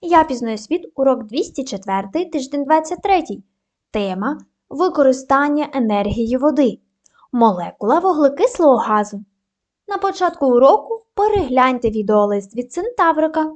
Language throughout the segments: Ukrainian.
Я пізнаю світ, урок 204, тиждень 23. Тема Використання енергії води. Молекула вуглекислого газу. На початку уроку перегляньте відеолист від Центаврика.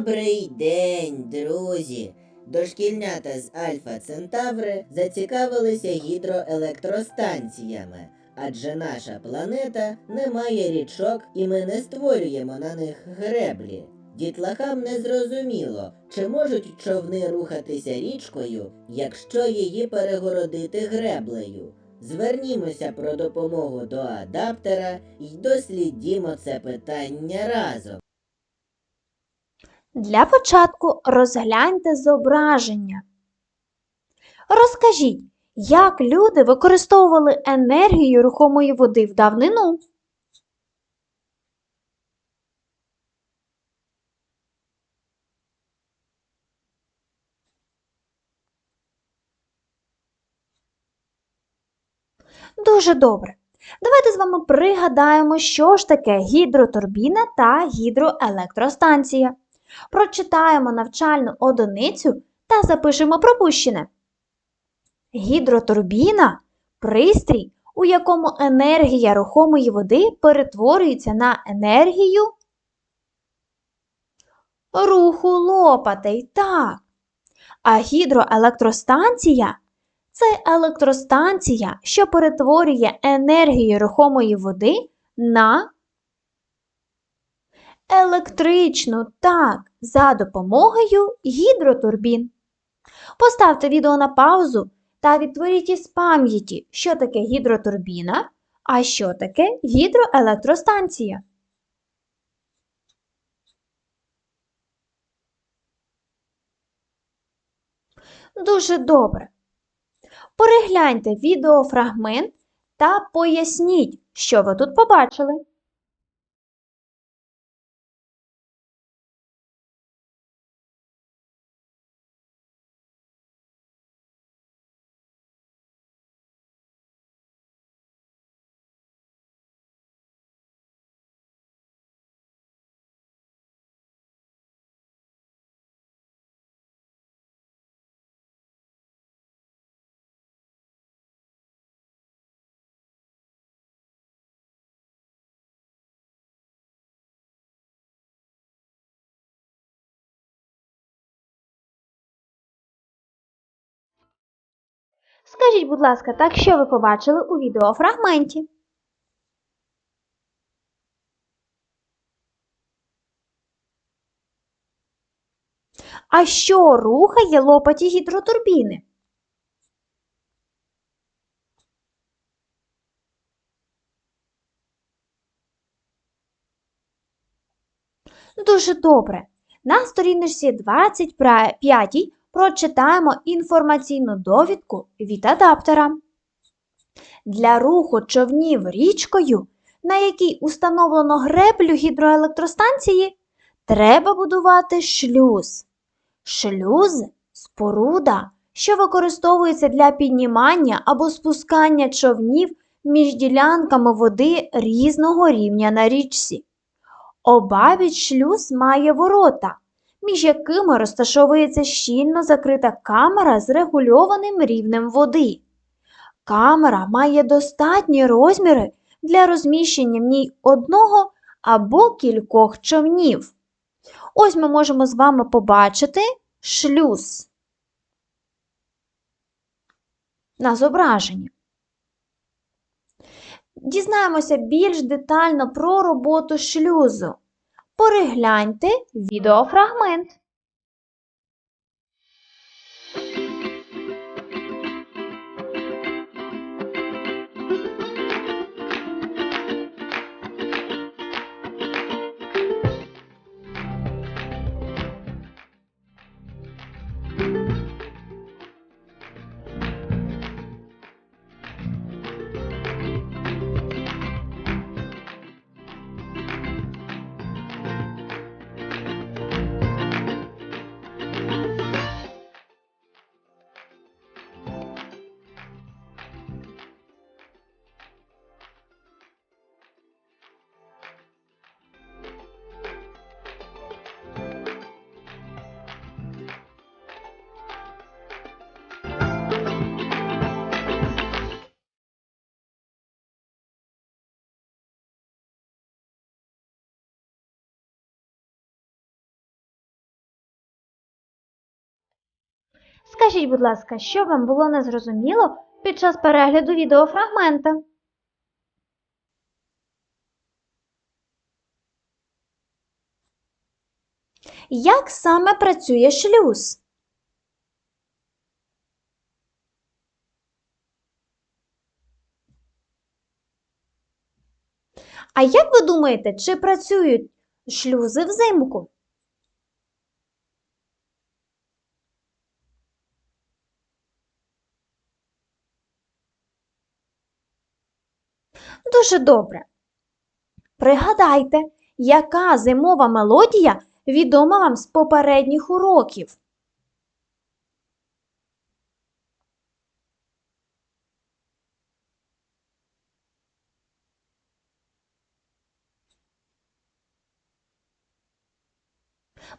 Добрий день, друзі! Дошкільнята з Альфа Центаври зацікавилися гідроелектростанціями, адже наша планета не має річок і ми не створюємо на них греблі. Дітлахам не зрозуміло, чи можуть човни рухатися річкою, якщо її перегородити греблею. Звернімося про допомогу до адаптера і дослідімо це питання разом. Для початку розгляньте зображення. Розкажіть, як люди використовували енергію рухомої води в давнину? Дуже добре. Давайте з вами пригадаємо, що ж таке гідротурбіна та гідроелектростанція. Прочитаємо навчальну одиницю та запишемо пропущене. Гідротурбіна пристрій, у якому енергія рухомої води перетворюється на енергію руху лопатей. Так. А гідроелектростанція це електростанція, що перетворює енергію рухомої води на електричну, так, за допомогою гідротурбін. Поставте відео на паузу та відтворіть із пам'яті, що таке гідротурбіна, а що таке гідроелектростанція. Дуже добре. Перегляньте відеофрагмент та поясніть, що ви тут побачили. Скажіть, будь ласка, так що ви побачили у відеофрагменті? А що рухає лопаті гідротурбіни? Дуже добре. На сторіночці 25 прочитаємо інформаційну довідку від адаптера. Для руху човнів річкою, на якій установлено греблю гідроелектростанції, треба будувати шлюз. Шлюз споруда, що використовується для піднімання або спускання човнів між ділянками води різного рівня на річці. Обабіч шлюз має ворота, між якими розташовується щільно закрита камера з регульованим рівнем води. Камера має достатні розміри для розміщення в ній одного або кількох човнів. Ось ми можемо з вами побачити шлюз на зображенні. Дізнаємося більш детально про роботу шлюзу. Перегляньте відеофрагмент. Скажіть, будь ласка, що вам було незрозуміло під час перегляду відеофрагмента? Як саме працює шлюз? А як ви думаєте, чи працюють шлюзи взимку? Дуже добре. Пригадайте, яка зимова мелодія відома вам з попередніх уроків?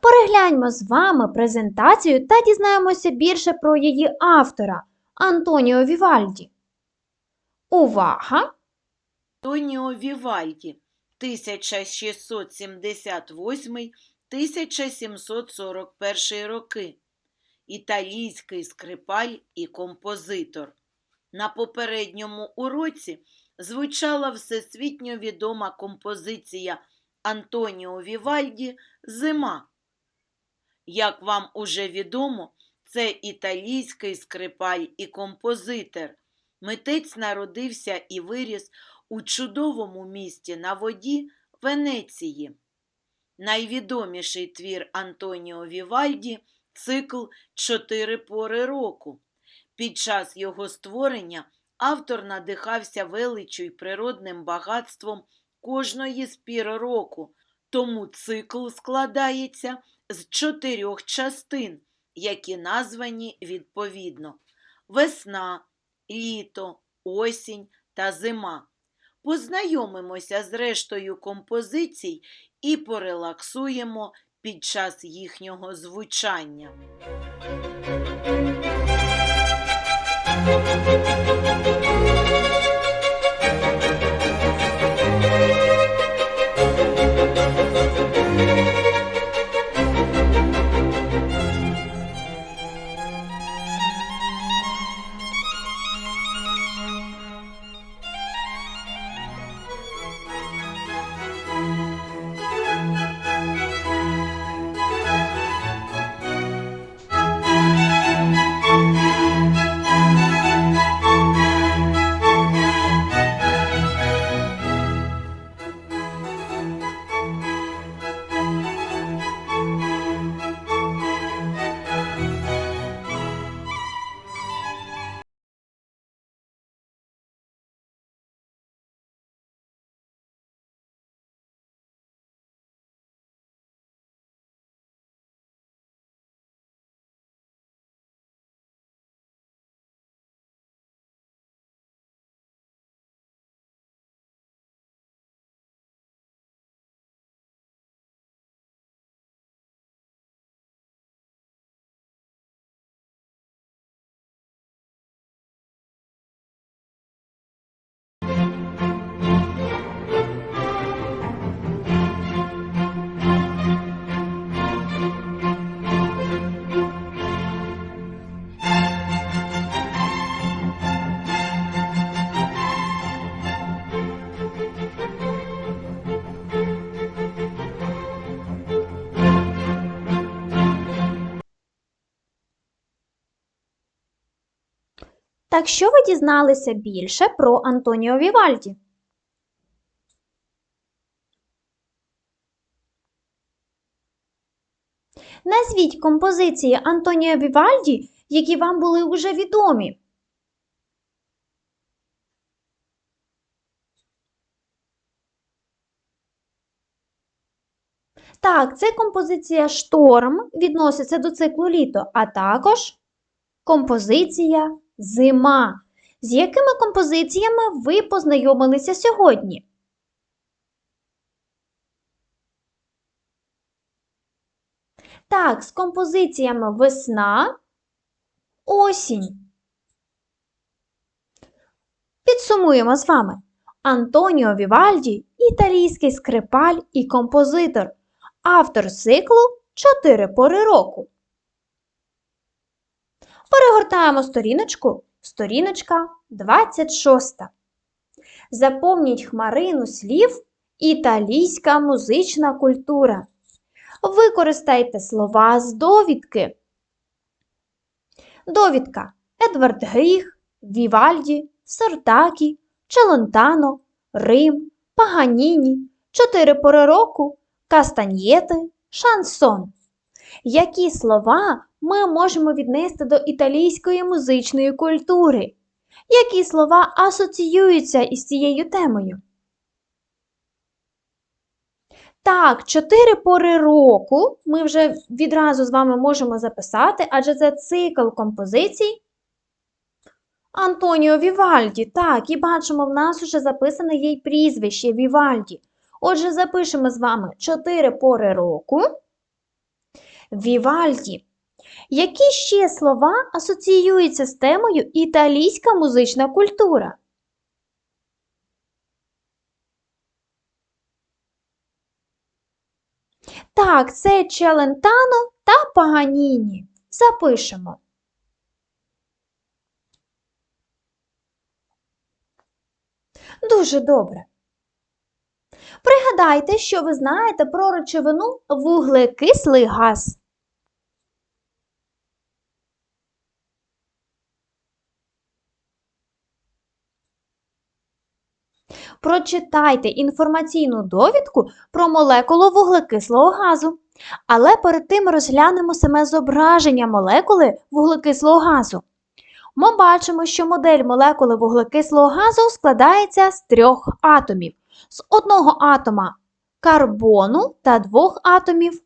Перегляньмо з вами презентацію та дізнаємося більше про її автора Антоніо Вівальді. Увага! Тоніо Вівальді 1678-1741 роки. Італійський скрипаль і композитор. На попередньому уроці звучала всесвітньо відома композиція Антоніо Вівальді Зима. Як вам уже відомо, це італійський скрипаль і композитор. Митець народився і виріс у чудовому місті на воді Венеції. Найвідоміший твір Антоніо Вівальді цикл Чотири пори року. Під час його створення автор надихався величчю й природним багатством кожної з пір року, тому цикл складається з чотирьох частин, які названі відповідно весна, літо, осінь та зима. Познайомимося з рештою композицій і порелаксуємо під час їхнього звучання. Так що ви дізналися більше про Антоніо Вівальді? Назвіть композиції Антоніо Вівальді, які вам були уже відомі. Так, це композиція Шторм відноситься до циклу літо, а також композиція Зима. З якими композиціями ви познайомилися сьогодні? Так, з композиціями Весна, Осінь. Підсумуємо з вами. Антоніо Вівальді італійський скрипаль і композитор, автор циклу Чотири пори року. Перегортаємо сторіночку, сторіночка 26. Заповніть хмарину слів італійська музична культура. Використайте слова з довідки. Довідка Едвард Гріх, Вівальді, Сортакі, Челентано, Рим, Паганіні, Чотири пори року, Кастаньєти, Шансон. Які слова ми можемо віднести до італійської музичної культури? Які слова асоціюються із цією темою? Так, чотири пори року ми вже відразу з вами можемо записати, адже це цикл композицій Антоніо Вівальді. Так, і бачимо, в нас вже записане їй прізвище Вівальді. Отже, запишемо з вами чотири пори року. Вівальді. Які ще слова асоціюються з темою італійська музична культура? Так, це Челентано та Паганіні. Запишемо. Дуже добре. Пригадайте, що ви знаєте про речовину вуглекислий газ. Прочитайте інформаційну довідку про молекулу вуглекислого газу. Але перед тим розглянемо саме зображення молекули вуглекислого газу. Ми бачимо, що модель молекули вуглекислого газу складається з трьох атомів: з одного атома карбону та двох атомів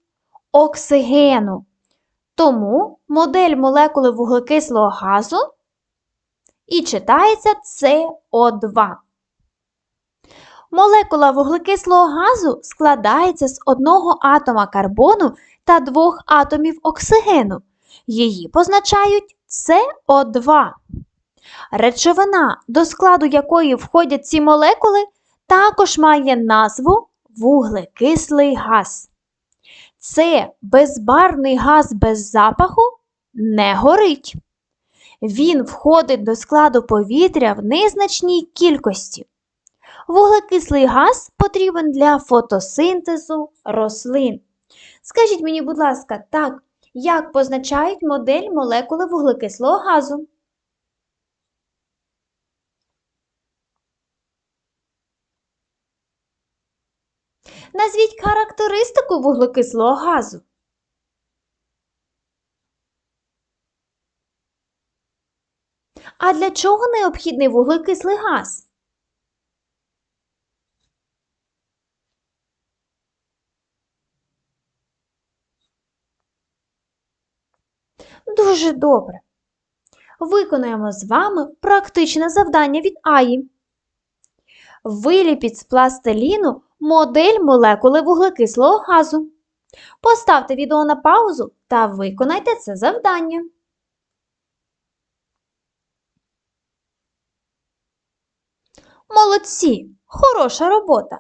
оксигену. Тому модель молекули вуглекислого газу і читається СО2. Молекула вуглекислого газу складається з одного атома карбону та двох атомів оксигену. Її позначають СО2. Речовина, до складу якої входять ці молекули, також має назву вуглекислий газ. Це безбарвний газ без запаху не горить. Він входить до складу повітря в незначній кількості. Вуглекислий газ потрібен для фотосинтезу рослин. Скажіть мені, будь ласка, так, як позначають модель молекули вуглекислого газу? Назвіть характеристику вуглекислого газу. А для чого необхідний вуглекислий газ? Дуже добре. Виконаємо з вами практичне завдання від АІ. Виліпіть з пластиліну модель молекули вуглекислого газу. Поставте відео на паузу та виконайте це завдання. Молодці! Хороша робота!